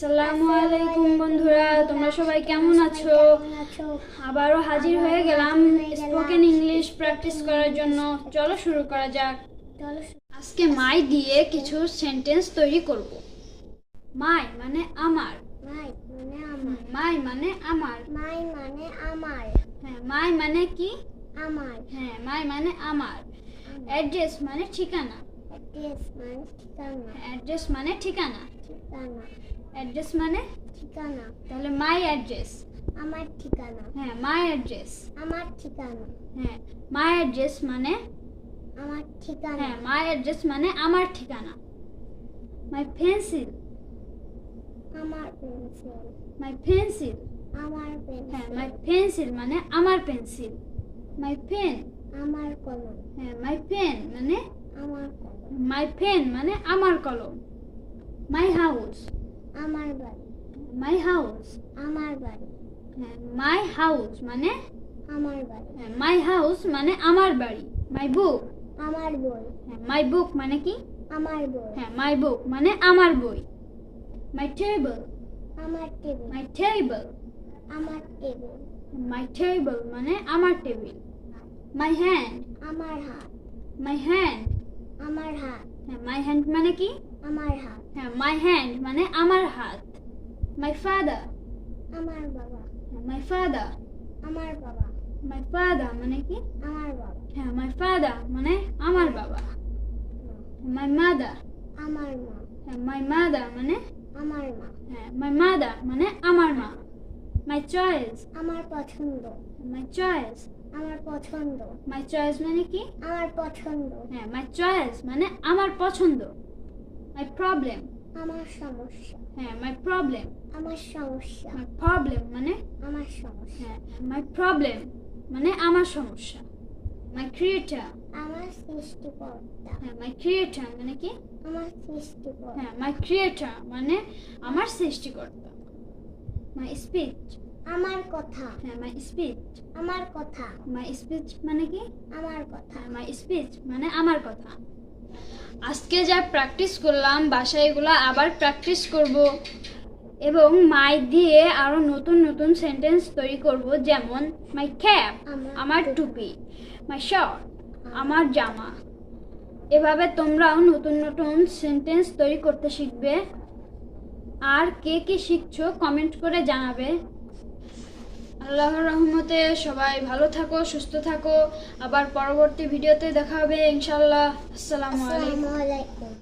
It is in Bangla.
আসসালামু আলাইকুম বন্ধুরা তোমরা সবাই কেমন আছো? আবারও হাজির হয়ে গেলাম স্পোকেন ইংলিশ প্র্যাকটিস করার জন্য। চলো শুরু করা যাক। আজকে মাই দিয়ে কিছু সেন্টেন্স তৈরি করব। মাই মানে আমার। মাই মানে আমার। মাই মানে আমার মানে হ্যাঁ মাই মানে কি? আমার। হ্যাঁ মাই মানে আমার। অ্যাড্রেস মানে ঠিকানা। অ্যাড্রেস মানে ঠিকানা। মানে ঠিকানা। ঠিকানা। অ্যাড্রেস মানে? ঠিকানা। তাহলে মাই অ্যাড্রেস আমার ঠিকানা। হ্যাঁ মাই অ্যাড্রেস আমার ঠিকানা। হ্যাঁ মাই অ্যাড্রেস মানে? আমার ঠিকানা। হ্যাঁ মাই অ্যাড্রেস মানে আমার ঠিকানা। মাই পেন্সিল আমার পেন্সিল মাই পেন্সিল আমার হ্যাঁ মাই পেন্সিল মানে আমার পেন্সিল মাই পেন আমার কলম। হ্যাঁ মাই পেন মানে মাই পেন মানে আমার কলম। মাই হাউস আমার বাড়ি। মাই হাউস আমার বাড়ি। হ্যাঁ মাই হাউস মানে? আমার বাড়ি। হ্যাঁ মাই হাউস মানে আমার বাড়ি। মাই বুক আমার বই। হ্যাঁ মাই বুক মানে কি? আমার বই। হ্যাঁ মাই বুক মানে আমার বই। মাই টেবিল আমার টেবিল মাই টেবিল আমার টেবিল মাই টেবিল মানে আমার টেবিল মাই হ্যান্ড আমার হাত। মাই হ্যান্ড আমার হাত। হ্যাঁ মাই হ্যান্ড মানে কি? আমার হাত। হ্যাঁ মাই হ্যান্ড মানে আমার হাত। মাই ফাদার আমার বাবা। মাই ফাদার আমার বাবা। মাই ফাদার মানে কি? আমার বাবা। হ্যাঁ মাই ফাদার মানে আমার বাবা। মাই মাদার আমার মা। হ্যাঁ মাই মাদার মানে আমার মা। হ্যাঁ মাই মাদার মানে আমার মা। মাই চয়েস আমার পছন্দ। মাই চয়েস আমার পছন্দ। মাই চয়েস মানে কি? আমার পছন্দ। হ্যাঁ মাই চয়েস মানে আমার পছন্দ। মাই প্রবলেম আমার সমস্যা। হ্যাঁ মাই প্রবলেম আমার সমস্যা। মাই প্রবলেম মানে? আমার সমস্যা। হ্যাঁ মাই প্রবলেম মানে আমার সমস্যা। মাই ক্রিয়েটার আমার সৃষ্টিকর্তা। হ্যাঁ মাই ক্রিয়েটার মানে কি? আমার সৃষ্টিকর্তা। হ্যাঁ মাই ক্রিয়েটার মানে আমার সৃষ্টিকর্তা। মাই স্পিচ আমার কথা। হ্যাঁ মাই স্পিচ আমার কথা। মাই স্পিচ মানে কি? আমার কথা। হ্যাঁ মাই স্পিচ মানে আমার কথা। আজকে যা প্র্যাকটিস করলাম বাসায় এগুলো আবার প্র্যাকটিস করব। এবং মাই দিয়ে আরও নতুন নতুন সেন্টেন্স তৈরি করব যেমন মাই ক্যাপ আমার টুপি। মাই শার্ট আমার জামা। এভাবে তোমরাও নতুন নতুন সেন্টেন্স তৈরি করতে শিখবে। আর কে কি শিখছো কমেন্ট করে জানাবে। আল্লাহর রহমতে সবাই ভালো থাকো, সুস্থ থাকো। আবার পরবর্তী ভিডিওতে দেখা হবে ইনশাল্লাহ আসসালামু আলাইকুম।